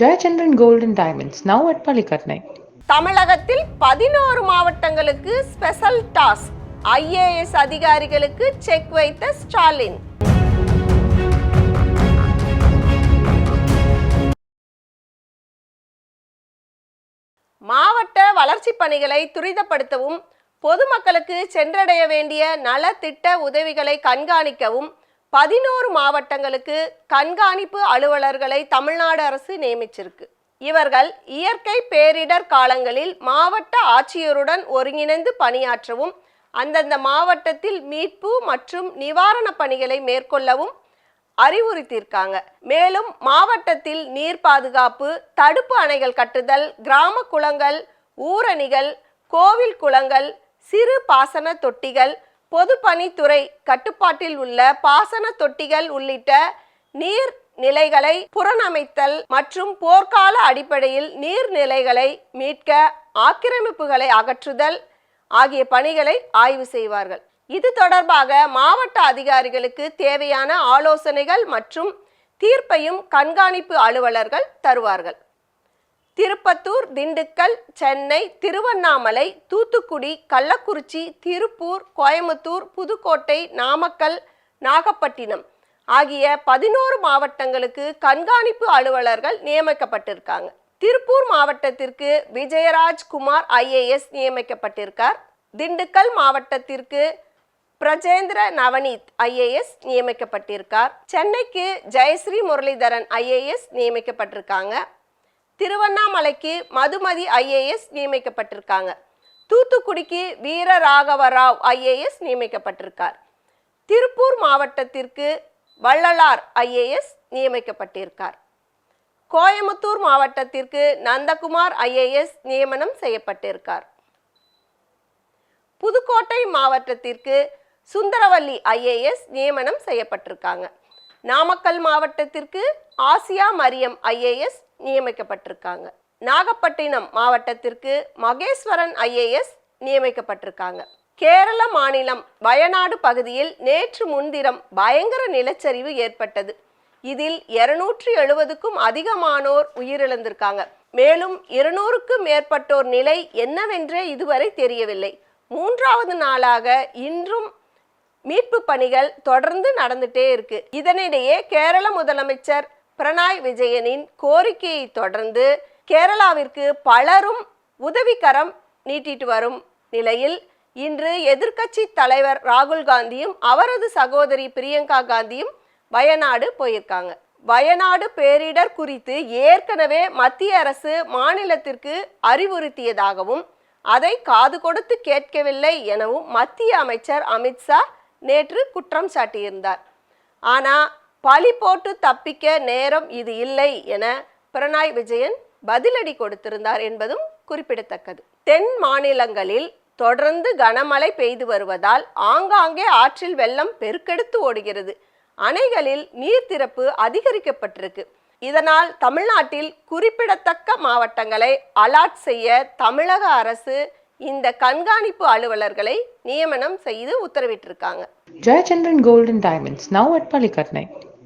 Jayachandran golden and Diamonds, now at தமிழகத்தில் பதினோரு மாவட்டங்களுக்கு ஸ்பெஷல் டாஸ்க் ஐஏஎஸ் அதிகாரிகளுக்கு செக் வைத்த ஸ்டாலின் மாவட்ட வளர்ச்சிப் பணிகளை துரிதப்படுத்தவும் பொதுமக்களுக்கு சென்றடைய வேண்டிய நலத்திட்ட உதவிகளை கண்காணிக்கவும் பதினோரு மாவட்டங்களுக்கு கண்காணிப்பு அலுவலர்களை தமிழ்நாடு அரசு நியமிச்சிருக்கு. இவர்கள் இயற்கை பேரிடர் காலங்களில் மாவட்ட ஆட்சியருடன் ஒருங்கிணைந்து பணியாற்றவும் அந்தந்த மாவட்டத்தில் மீட்பு மற்றும் நிவாரணப் பணிகளை மேற்கொள்ளவும் அறிவுறுத்தியிருக்காங்க. மேலும் மாவட்டத்தில் நீர் பாதுகாப்பு தடுப்பு அணைகள் கட்டுதல் கிராம குளங்கள் ஊரணிகள் கோவில் குளங்கள் சிறு பாசன தொட்டிகள் பொதுப்பணித்துறை கட்டுப்பாட்டில் உள்ள பாசன தொட்டிகள் உள்ளிட்ட நீர் நிலைகளை புறநமைத்தல் மற்றும் போர்க்கால அடிப்படையில் நீர்நிலைகளை மீட்க ஆக்கிரமிப்புகளை அகற்றுதல் ஆகிய பணிகளை ஆய்வு செய்வார்கள். இது தொடர்பாக மாவட்ட அதிகாரிகளுக்கு தேவையான ஆலோசனைகள் மற்றும் தீர்ப்பையும் கண்காணிப்பு அலுவலர்கள் தருவார்கள். திருப்பத்தூர் திண்டுக்கல் சென்னை திருவண்ணாமலை தூத்துக்குடி கள்ளக்குறிச்சி திருப்பூர் கோயம்புத்தூர் புதுக்கோட்டை நாமக்கல் நாகப்பட்டினம் ஆகிய பதினோரு மாவட்டங்களுக்கு கண்காணிப்பு அலுவலர்கள் நியமிக்கப்பட்டிருக்காங்க. திருப்பூர் மாவட்டத்திற்கு விஜயராஜ் குமார் ஐஏஎஸ் நியமிக்கப்பட்டிருக்கார். திண்டுக்கல் மாவட்டத்திற்கு பிரஜேந்திர நவனீத் ஐஏஎஸ் நியமிக்கப்பட்டிருக்கார். சென்னைக்கு ஜெயஸ்ரீ முரளிதரன் ஐஏஎஸ் நியமிக்கப்பட்டிருக்காங்க. திருவண்ணாமலைக்கு மதுமதி ஐஏஎஸ் நியமிக்கப்பட்டிருக்காங்க. தூத்துக்குடிக்கு வீர ராகவராவ் ஐஏஎஸ் நியமிக்கப்பட்டிருக்கார். திருப்பூர் மாவட்டத்திற்கு வள்ளலார் ஐஏஎஸ் நியமிக்கப்பட்டிருக்கார். கோயமுத்தூர் மாவட்டத்திற்கு நந்தகுமார் ஐஏஎஸ் நியமனம் செய்யப்பட்டிருக்கார். புதுக்கோட்டை மாவட்டத்திற்கு சுந்தரவல்லி ஐஏஎஸ் நியமனம் செய்யப்பட்டிருக்காங்க. நாமக்கல் மாவட்டத்திற்கு ஆசியா மரியம் ஐஏஎஸ் நியமிக்கப்பட்டிருக்காங்க. நாகப்பட்டினம் மாவட்டத்திற்கு மகேஸ்வரன் ஐஏஎஸ் நியமிக்கப்பட்டிருக்காங்க. கேரள மாநிலம் வயநாடு பகுதியில் நேற்று முன்தினம் பயங்கர நிலச்சரிவு ஏற்பட்டது. இதில் இருநூற்றி எழுபதுக்கும் அதிகமானோர் உயிரிழந்திருக்காங்க. மேலும் இருநூறுக்கும் மேற்பட்டோர் நிலை என்னவென்றே இதுவரை தெரியவில்லை. மூன்றாவது நாளாக இன்றும் மீட்பு பணிகள் தொடர்ந்து நடந்துட்டே இருக்கு. இதனிடையே கேரள முதலமைச்சர் பிரணாய் விஜயனின் கோரிக்கையை தொடர்ந்து கேரளாவிற்கு பலரும் உதவிக்கரம் நீட்டிட்டு வரும் நிலையில் இன்று எதிர்க்கட்சி தலைவர் ராகுல் காந்தியும் அவரது சகோதரி பிரியங்கா காந்தியும் வயநாடு போயிருக்காங்க. வயநாடு பேரிடர் குறித்து ஏற்கனவே மத்திய அரசு மாநிலத்திற்கு அறிவுறுத்தியதாகவும் அதை காது கொடுத்து கேட்கவில்லை எனவும் மத்திய அமைச்சர் அமித்ஷா நேற்று குற்றம் சாட்டியிருந்தார். ஆனால் பழி போட்டு தப்பிக்க நேரம் இது இல்லை என பிரணாய் விஜயன் பதிலடி கொடுத்திருந்தார் என்பதும் குறிப்பிடத்தக்கது. தென் மாநிலங்களில் தொடர்ந்து கனமழை பெய்து வருவதால் ஆங்காங்கே ஆற்றில் வெள்ளம் பெருக்கெடுத்து ஓடுகிறது. அணைகளில் நீர் திறப்பு அதிகரிக்கப்பட்டிருக்கு. இதனால் தமிழ்நாட்டில் குறிப்பிடத்தக்க மாவட்டங்களை அலாட் செய்ய தமிழக அரசு இந்த கண்காணிப்பு அலுவலர்களை நியமனம் செய்து உத்தரவிட்டிருக்காங்க Jayachandran golden diamonds now at Pallikaranai